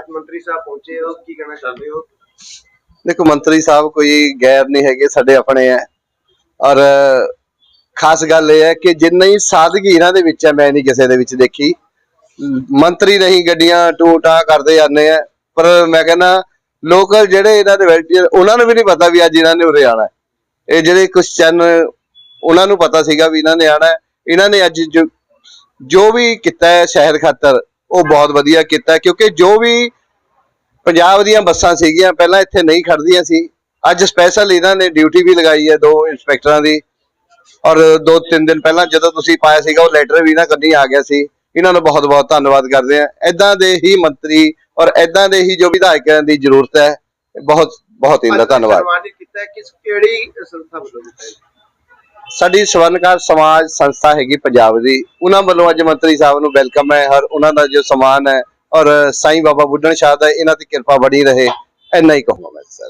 ਅੱਜ ਮੰਤਰੀ ਸਾਹਿਬ ਪਹੁੰਚੇ ਹੋ, ਕੀ ਕਹਿਣਾ ਚਾਹੁੰਦੇ ਹੋ? ਦੇਖੋ, ਮੰਤਰੀ ਸਾਹਿਬ ਕੋਈ ਗੈਰ ਨਹੀਂ ਹੈਗੇ ਸਾਡੇ ਆਪਣੇ ਹੈ ਔਰ ਖਾਸ ਗੱਲ ਇਹ ਹੈ ਕਿ ਜਿੰਨੀ ਸਾਦਗੀ ਇਹਨਾਂ ਦੇ ਵਿੱਚ ਹੈ, ਮੈਂ ਨਹੀਂ ਕਿਸੇ ਦੇ ਵਿੱਚ ਦੇਖੀ। ਮੰਤਰੀ ਨਹੀਂ ਗੱਡੀਆਂ ਟੂਟਾ ਕਰਦੇ ਜਾਂਦੇ ਆ ਪਰ ਮੈਂ ਕਹਿੰਦਾ ਲੋਕਲ ਜਿਹੜੇ ਇਹਨਾਂ ਦੇ ਵੈਲਟੀਅਰ ਉਹਨਾਂ ਨੂੰ ਵੀ ਨਹੀਂ ਪਤਾ ਵੀ ਅੱਜ ਇਹਨਾਂ ਨੇ ਉਰੇ ਆਣਾ ਇਹ ਜਿਹੜੇ ਕੁਝ ਚੰਨ, ਉਹਨਾਂ ਨੂੰ ਪਤਾ ਸੀਗਾ ਵੀ ਇਹਨਾਂ ਨੇ ਆਣਾ ਇਹਨਾਂ ਨੇ ਅੱਜ ਜੋ ਜੋ ਵੀ ਕੀਤਾ ਹੈ ਸ਼ਹਿਰ ਖਾਤਰ ਉਹ ਬਹੁਤ ਵਧੀਆ ਕੀਤਾ, ਕਿਉਂਕਿ ਜੋ ਵੀ ਪੰਜਾਬ ਦੀਆਂ ਬੱਸਾਂ ਸੀਗੀਆਂ, ਪਹਿਲਾਂ ਇੱਥੇ ਨਹੀਂ ਖੜਦੀਆਂ ਸੀ। ਅੱਜ ਸਪੈਸ਼ਲ ਇਹਨਾਂ ਨੇ ਡਿਊਟੀ ਵੀ ਲਗਾਈ ਹੈ ਦੋ ਇੰਸਪੈਕਟਰਾਂ ਦੀ। ਔਰ ਦੋ ਤਿੰਨ ਦਿਨ ਪਹਿਲਾਂ ਜਦੋਂ ਤੁਸੀਂ ਪਾਇਆ ਸੀਗਾ, ਉਹ ਲੈਟਰ ਵੀ ਇਹਨਾਂ ਕੰਨੀ ਆ ਗਿਆ ਸੀ। ਇਹਨਾਂ ਨੂੰ ਬਹੁਤ ਬਹੁਤ ਧੰਨਵਾਦ ਕਰਦੇ ਆ ਐਦਾਂ ਦੇ ਹੀ ਮੰਤਰੀ ਔਰ ਐਦਾਂ ਦੇ ਹੀ ਜੋ ਵਿਧਾਇਕਾਂ ਦੀ ਜ਼ਰੂਰਤ ਹੈ ਬਹੁਤ ਬਹੁਤ ਇਹਨਾਂ ਦਾ ਧੰਨਵਾਦ। ਕੀਤਾ ਕਿਸ ਕਿਹੜੀ ਸੰਸਥਾ ਵੱਲੋਂ ਕੀਤਾ ਸਾਡੀ ਸਵਰਨਕਾਰ ਸਮਾਜ ਸੰਸਥਾ ਹੈਗੀ ਪੰਜਾਬ ਦੀ। ਉਹਨਾਂ ਵੱਲੋਂ ਅੱਜ ਮੰਤਰੀ ਸਾਹਿਬ ਨੂੰ ਵੈਲਕਮ ਹੈ ਹਰ ਉਹਨਾਂ ਦਾ ਜੋ ਸਮਾਨ ਹੈ ਔਰ ਸਾਈਂ ਬਾਬਾ ਬੁੱਢਣ ਸ਼ਾਹ ਦਾ ਇਹਨਾਂ ਦੀ ਕਿਰਪਾ ਬਣੀ ਰਹੇ। ਇੰਨਾ ਹੀ ਕਹੂੰਗਾ ਮੈਂ, ਸਰ।